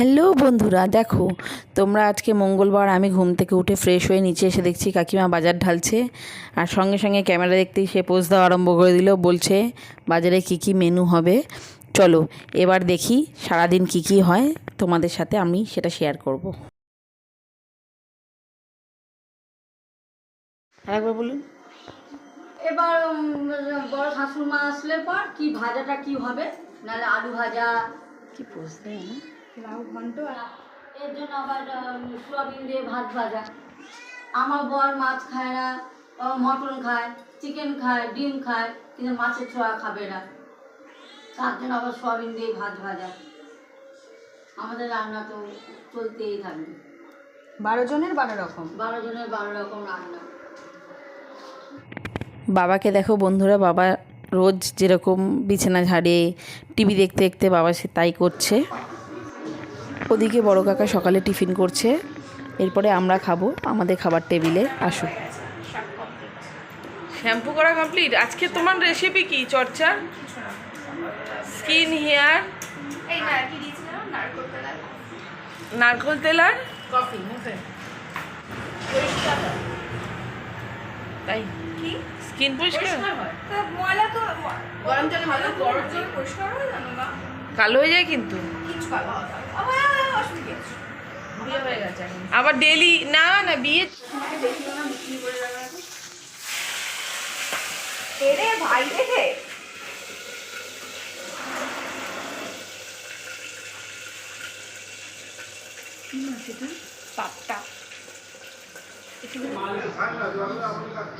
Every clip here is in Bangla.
হ্যালো বন্ধুরা দেখো তোমরা আজকে মঙ্গলবার আমি ঘুম থেকে উঠে ফ্রেশ হয়ে নিচে এসে দেখছি কাকিমা বাজার ঢালছে। আর সঙ্গে সঙ্গে ক্যামেরা দেখতেই সে পোজ দেওয়া আরম্ভ করে দিল বলছে বাজারে কি কি মেনু হবে? চলো এবার দেখি সারাদিন কি কি হয় তোমাদের সাথে আমি সেটা শেয়ার করব। আরেকবার বলুন। এবার বড় শাশুড় মা আসলে পর কি ভাজাটা কি হবে? নাহলে আলু ভাজা। কি পোজ দেয় না লাউ ঘন্ট এর জন্য আবার সোয়াবিন দিয়ে ভাত ভাজা। আমার বর মাছ খায় না মটন খায় চিকেন খায় ডিম খায় কিন্তু মাছের ছোঁয়া খাবে না। তার জন্য আবার সোয়াবিন দিয়ে ভাত ভাজা। আমাদের রান্না তো চলতেই থাকবে। বারো জনের বারো রকম। বারো জনের বারো রকম রান্না। বাবাকে দেখো বন্ধুরা বাবা রোজ যেরকম বিছানা ঝাড়ে টিভি দেখতে দেখতে বাবা সে তাই করছে। ওদিকে বড় কাকা সকালে টিফিন করছে। এরপরে আমরা খাব আমাদের খাবার টেবিলে। আসো। শ্যাম্পু করা কমপ্লিট আজকে তোমার রেসিপি কি চর্চা? স্কিন হেয়ার নারকোল তেল আর তাই? কি? স্কিন পরিষ্কার? কালো হয়ে যায় কিন্তু। আবার ডেলি না না বিয়ে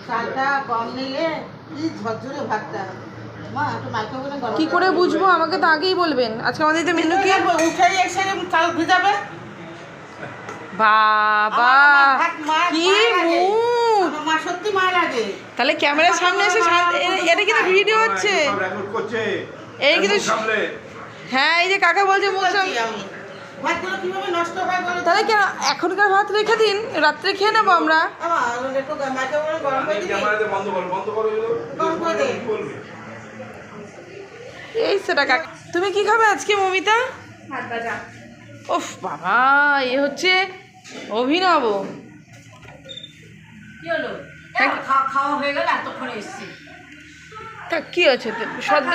চালটা কম নিলে কি ঝরঝরে ভাতটা? কি করে বুঝব? আমাকে তো আগেই বলবেন। আজকে আমাদের তো মেনু কি? উঠে এসে চাল ভিজাবে। বাবা ভাত কি মুখ? সত্যি তাহলে ক্যামেরার সামনে এসে এটা কিন্তু ভিডিও হচ্ছে। সব রেকর্ড করছে। এই কিন্তু হ্যাঁ এই যে কাকা বলছে মুখ সামনে বলছি কীভাবে নষ্ট হয় বলো তাহলে কেন এখনকার ভাত রেখে দিন রাত্রে খেয়ে নেব আমরা। এই সেটা কাকা তুমি কি খাবে আজকে মমিতা? ওফ বাবা এ হচ্ছে অভিনব। তা কি হয়েছে? সদ্য।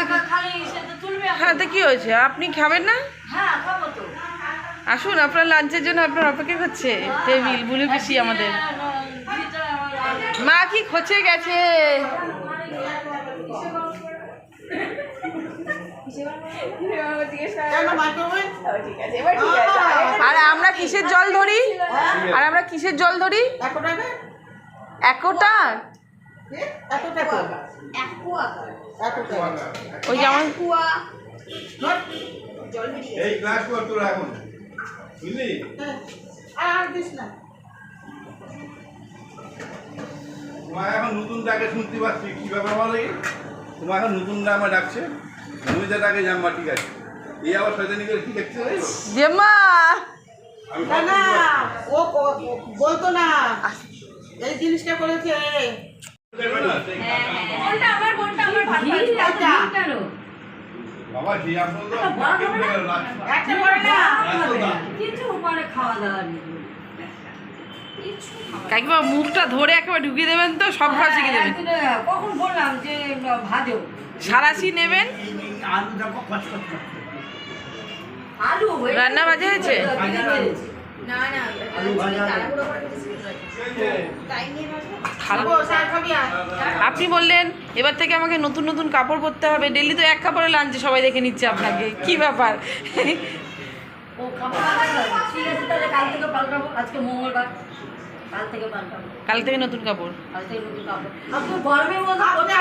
হ্যাঁ তা কি হয়েছে? আপনি খাবেন না? হ্যাঁ আসুন আপনার লাঞ্চের জন্য আপনার অপেক্ষা করছে। টেবিল বুলি পিসি আমাদের। মা কি খচে গেছে? আর আমরা কিসের জল ধরি? আর আমরা কিসের জল ধরি? একটা কি? এত টাকা এত টাকা ওই যেমন এই ক্লাস কর তোরা এখন। বুঝলি? হ্যাঁ, আর দিস না। তোমার এখন নতুন ডাকে শুনতে পাচ্ছি। কি ব্যাপার বলো তোমার এখন নতুন নামে ডাকছে। তুমি যা জাম্মা ঠিক আছে। এই আবার শয়তানি করে কি দেখতে জেম্মা! না না ও ও- ও বলতো না। এই জিনিসটা করেছে। দেখবে না? সেই এটা। কেন বাবা যে আপনার তো কেউ গেল না। একটা করে না। কিছু পরে খাওয়া দাওয়া কাকিমা মুখটা ধরে একেবারে ঢুকিয়ে দেবেন তো সব খাওয়া শিখে দেবেন। হ্যাঁ, কখন বললাম যে ভাজো। সারাশি নেবেন। আলু হয়ে রান্না বাজে হয়েছে? আপনি বললেন এবার থেকে আমাকে নতুন নতুন কাপড় পরতে হবে। ডেলি তো এক কাপড়ে লাঞ্চে সবাই দেখে নিচ্ছে আপনাকে। কি ব্যাপার? ও খাব ঠিক আছে তাহলে কাল থেকে পাল্টাবো। আজকে মঙ্গলবার। কাল থেকে পাল্টাবো কাল থেকে নতুন কাপড়? কাল থেকে নতুন কাপড়। আজকে গরমের মধ্যে করতে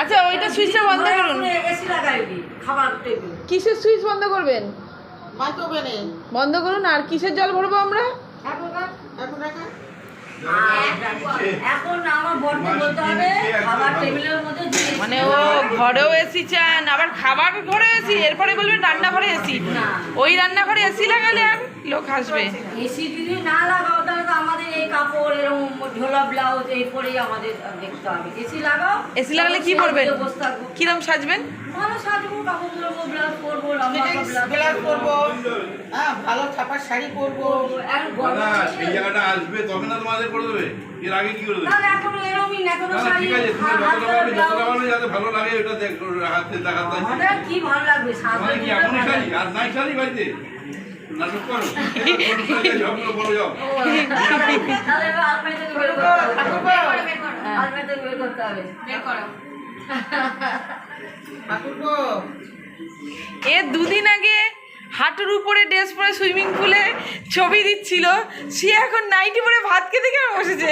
আচ্ছা ওইটা সুইচটা বন্ধ করুন। এসি লাগাইবি খাবার টেবিল কিসের সুইচ বন্ধ করবেন? মাইক্রোওভেনে। বন্ধ করুন আর কিসের জল ভরবো আমরা? এখনকার এখন আমার বড়কে বলতে টেবিলের মধ্যে মানে ও ঘরেও এসি চান আবার খাবার ঘরে এসি এরপরে বলবেন রান্নাঘরে এসি ওই রান্নাঘরে এসি লাগালে আর লোক হাসবে। এসি যদি না লাগাও কাপড় এরকম ঝোলা ব্লাউজ এই পরেই আমাদের দেখতে হবে। এসি লাগাও এসি লাগালে কি বসে কিরম সাজবেন? ভালো সাজবো কাপড় পরবো ব্লাউজ পরবো লম্বা ব্লাউজ পরবো। হ্যাঁ ভালো ছাপার শাড়ি পরবো। না গরম সেই জায়গাটা আসবে তবে না তোমাদের করে দেবে। এর আগে কি করে দেবে? এখন এরকমই না শাড়ি ঠিক আছে তুমি ব্লাউজ। পারবে যাতে ভালো লাগে ওটা দেখ হাতে দেখাতে। কি ভালো লাগবে তোমার কি এমনই শাড়ি? আর নাই শাড়ি বাড়িতে? এ দুদিন আগে হাঁটুর উপরে ড্রেস পরে সুইমিং পুলে ছবি দিচ্ছিল সে এখন নাইটি পরে ভাত খেতে কেন বসেছে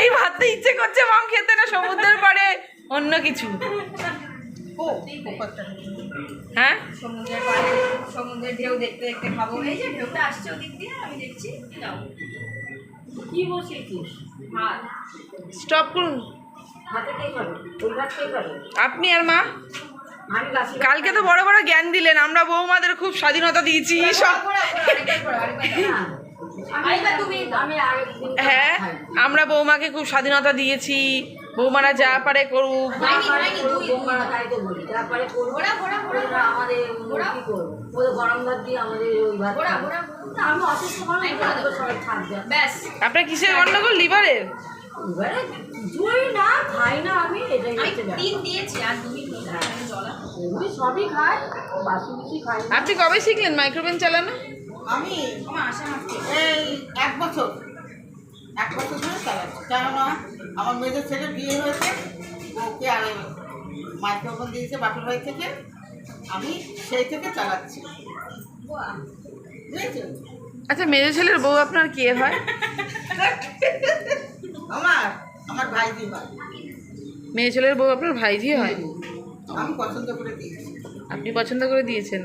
এই ভাতটা ইচ্ছে করছে মাম খেতে না সমুদ্রের পাড়ে অন্য কিছু ও। হ্যাঁ? সমুদ্রের পাড়ে সমুদ্রের ঢেউ দেখতে দেখতে খাব। এই যে ঢেউটা আসছে ওদিক দিয়ে আমি দেখছি। কি ভাত। স্টপ করুন। আপনি আর মা? কালকে তো বড় বড় জ্ঞান দিলেন আমরা বৌমাদের খুব স্বাধীনতা দিয়েছি দিন হ্যাঁ। আমরা বৌমাকে খুব স্বাধীনতা দিয়েছি। বৌমারা যা পারে করুক। আপনার কিসের গন্ডগোল? লিভারের? আপনি কবে শিখলেন মাইক্রোওভেন চালানো? আমি আমার আশা মাত্র। এই এক বছর। এক বছর ধরে চালাচ্ছি। কেননা আমার মেয়েদের ছেলে বিয়ে হয়েছে ওকে আর মাইক্রোফোন দিয়েছে বাপের বাড়ি থেকে। আমি সেই থেকে চালাচ্ছি। আচ্ছা মেজো ছেলের বউ আপনার কে হয়? আমার আমার ভাইজি হয়। মেয়ে ছেলের বউ আপনার ভাইজি হয়? আমি পছন্দ করে দিয়েছি। আপনি পছন্দ করে দিয়েছেন।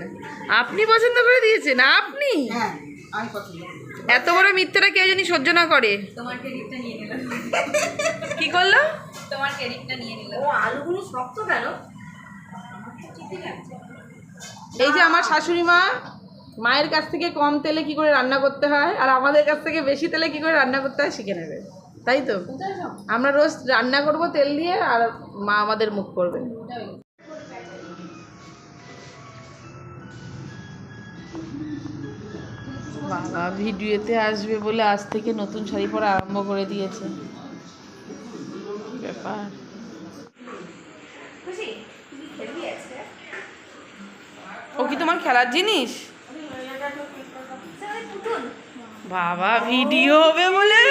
আপনি পছন্দ করে দিয়েছেন? আপনি? হ্যাঁ আমি পছন্দ করি। এত বড় মিথ্যাটা কেউ জানি সহ্য না করে? তোমার ক্রেডিটটা নিয়ে নিলাম। কি করল? তোমার ক্রেডিটটা নিয়ে নিলাম। ও আলুগুলো শক্ত কেন? এই যে আমার শাশুড়ি মা মায়ের কাছ থেকে কম তেলে কি করে রান্না করতে হয় আর আমাদের কাছ থেকে বেশি তেলে কি করে রান্না করতে হয় শিখে নেবে। তাই তো? আমরা রোজ রান্না করব তেল দিয়ে আর মা আমাদের মুখ করবে। বাবা ভিডিওতে আসবে বলে আজ থেকে নতুন শাড়ি পরা আরম্ভ করে দিয়েছে। ব্যাপার। ও কি তোমার খেলার জিনিস? বাবা ভিডিও হবে বলে।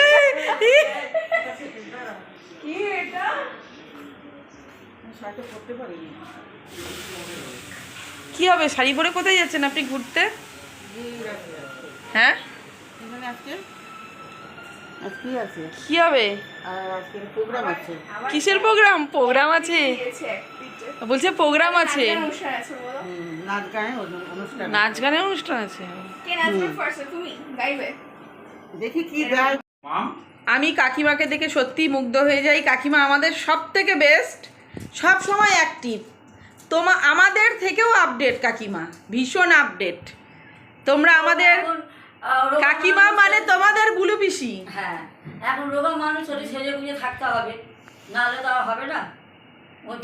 কি হবে শাড়ি পরে কোথায় যাচ্ছেন আপনি ঘুরতে? হ্যাঁ? এখানে আজকে? আজকে আছে। কি হবে? প্রোগ্রাম আছে। কিসের প্রোগ্রাম প্রোগ্রাম আছে। বলছে প্রোগ্রাম আছে। নাচ গানের অনুষ্ঠান আছে কে নাচবে ফার্স্ট তুমি গাইবে। দেখি কি আমি কাকিমাকে দেখে সত্যি মুগ্ধ হয়ে যাই। কাকিমা আমাদের সব থেকে বেস্ট সব সময় অ্যাক্টিভ তোমা আমাদের থেকেও আপডেট কাকিমা। ভীষণ আপডেট তোমরা আমাদের কাকিমা মানে তোমাদের বুলু পিসি। হ্যাঁ এখন রোগা মানুষ হলে সেজে গুজে থাকতে হবে। নাহলে তো হবে না।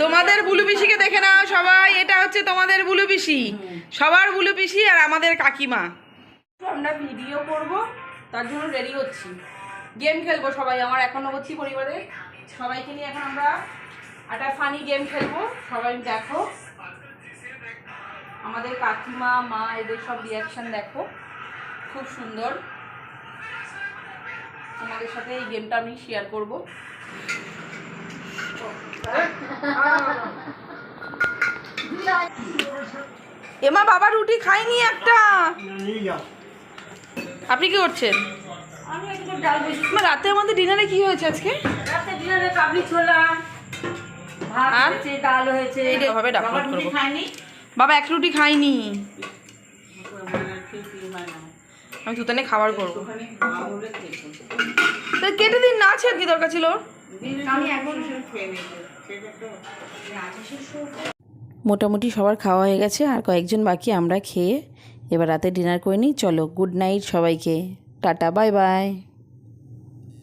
তোমাদের বুলু পিসিকে দেখে নাও সবাই এটা হচ্ছে তোমাদের বুলু পিসি। সবার বুলু পিসি আর আমাদের কাকিমা। আমরা ভিডিও করব তার জন্য রেডি হচ্ছি। গেম খেলব সবাই আমার একান্নবর্তী পরিবারে। সবাইকে নিয়ে এখন আমরা একটা ফানি গেম খেলব। সবাই দেখো। আমাদের কাকিমা মা এদের সব রিয়াকশন দেখো। খুব সুন্দর। তোমাদের সাথে এই গেমটা আমি শেয়ার করব। এমা বাবা রুটি খাইনি একটা। আপনি কি করছেন? আমি একটু ডাল বেশি মা রাতে আমাদের ডিনারে কি হয়েছে আজকে? রাতে ডিনারে কাবলি ছোলা ভাত? হয়েছে ডাল হয়েছে। বাবা এক রুটি খাইনি আমি তুতানে খাবার করব। কেটে দিন না আছে আর কি দরকার ছিল? মোটামুটি সবার খাওয়া হয়ে গেছে আর কয়েকজন বাকি আমরা খেয়ে এবার রাতে ডিনার করে নিই। চলো গুড নাইট সবাইকে। Tata bye bye